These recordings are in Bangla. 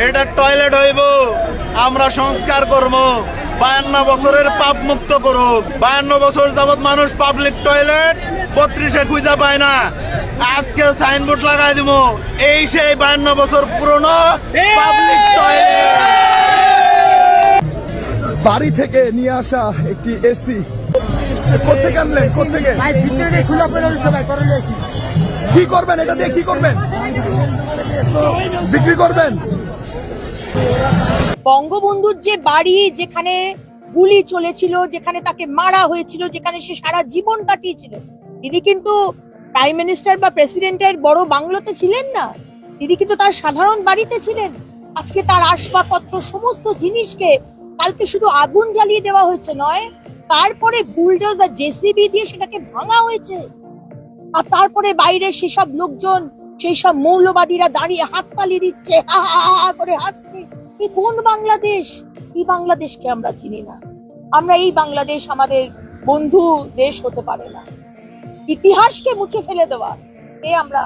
এটা টয়লেট হইব আমরা সংস্কার করব বায়ান্ন বছরের পাপ মুক্ত করুক বায়ান্ন বছর যাবত মানুষ পাবলিক টয়লেট বত্রিশে খুঁজা পায় না আজকে সাইনবোর্ড লাগাই দিব এই সেই বায়ান্ন বছর পুরনো পাবলিক টয়লেট বাড়ি থেকে নিয়ে আসা একটি এসি কোথেকে আনলেন কোথেকে ভাই ভিতরে খোলা করে সবাই করে লেছি কি করবেন এটা দিয়ে কি করবেন বিক্রি করবেন বঙ্গবন্ধুর যে বাড়ি যেখানে গুলি চলেছিল, যেখানে তাকে মারা হয়েছিল, যেখানে সে সারা জীবন কাটিয়েছিল তিনি কিন্তু প্রাইম মিনিস্টার বা প্রেসিডেন্টের বড় বাংলোতে ছিলেন না। তিনি কিন্তু তার সাধারণ বাড়িতে ছিলেন। আজকে তার আসবাবপত্র, সমস্ত জিনিসকে কালকে শুধু আগুন জ্বালিয়ে দেওয়া হয়েছে নয়, তারপরে বুলডোজার জেসিবি দিয়ে সেটাকে ভাঙা হয়েছে। আর তারপরে বাইরে সেসব লোকজন সেই সব মৌলবাদীরা দাঁড়িয়ে হাততালি দিচ্ছে, হা হা করে হাসছে এই কোন বাংলাদেশ? এই বাংলাদেশকে আমরা চিনি না। আমরা এই বাংলাদেশ আমাদের বন্ধু দেশ হতে পারে না। ইতিহাসকে মুছে ফেলে দেওয়া, এ আমরা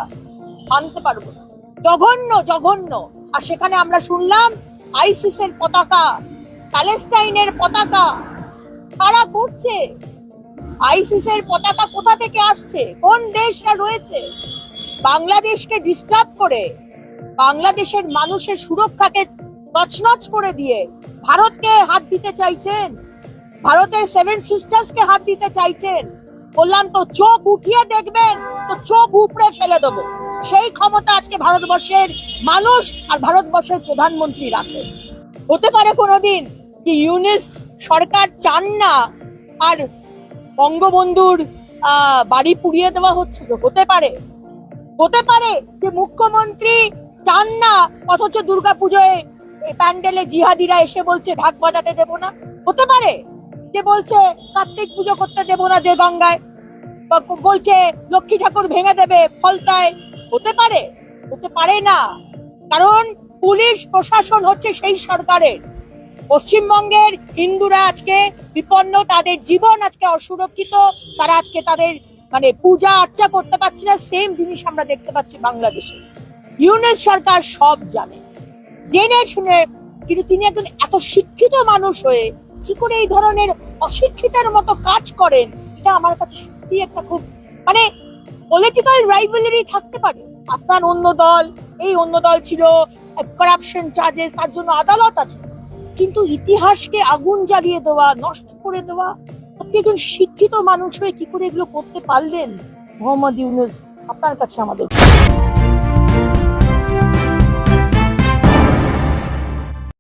মানতে পারব না। জঘন্য জঘন্য। আর সেখানে আমরা শুনলাম আইসিসের পতাকা, প্যালেস্টাইনের পতাকা। কারা করছে? আইসিসের পতাকা কোথা থেকে আসছে? কোন দেশরা রয়েছে? বাংলাদেশকে ডিস্টার্ব করে, বাংলাদেশের মানুষের সুরক্ষাকে তছনছ করে দিয়ে ভারতকে হাত দিতে চাইছেন। ভারতের সেভেন সিস্টার্সকে হাত দিতে চাইছেন। বললাম, তো চোখ উঠিয়ে দেখবেন, তো চোখ উপড়ে ফেলে দেবো। সেই ক্ষমতা আজকে ভারতবর্ষের মানুষ আর ভারতবর্ষের প্রধানমন্ত্রী রাখে হতে পারে কোনোদিন কি ইউনিস সরকার চান না আর বঙ্গবন্ধুর বাড়ি পুড়িয়ে দেওয়া হচ্ছে হতে পারে। হতে পারে যে মুখ্যমন্ত্রী চান না, অথচ দুর্গাপুজোয় প্যান্ডেলে জিহাদিরা এসে বলছে, ঢাক বাজাতে দেব না। হতে পারে যে বলছে, কার্তিক পুজো করতে দেব না যে গঙ্গায়। বলছে, লক্ষ্মী ঠাকুর ভেঙে দেবে ফলতায়। হতে পারে হতে পারে না। কারণ পুলিশ, প্রশাসন হচ্ছে সেই সরকারের। পশ্চিমবঙ্গের হিন্দুরা আজকে বিপন্ন, তাদের জীবন আজকে অসুরক্ষিত, তারা আজকে তাদের মানে পূজা আর্চা করতে পারছে না সেম জিনিস আমরা দেখতে পাচ্ছি বাংলাদেশে। ইউনেস সরকার সব জানে। জেনে শুনে কিন্তু তিনি একজন এত শিক্ষিত মানুষ হয়ে কি করে এই ধরনের অশিক্ষিতের মতো কাজ করেন, এটা আমার কাছে সত্যি একটা খুব মানে পলিটিক্যাল রাইভেলারি থাকতে পারে। আপনার অন্য দল, এই অন্য দল ছিল করাপশন চার্জেস তার জন্য আদালত আছে। কিন্তু ইতিহাসকে আগুন জ্বালিয়ে দেওয়া, নষ্ট করে দেওয়া আপনি একজন শিক্ষিত মানুষ হয়ে কি করে এগুলো করতে পারলেন? মোহাম্মদ ইউনুস, আপনার কাছে আমাদের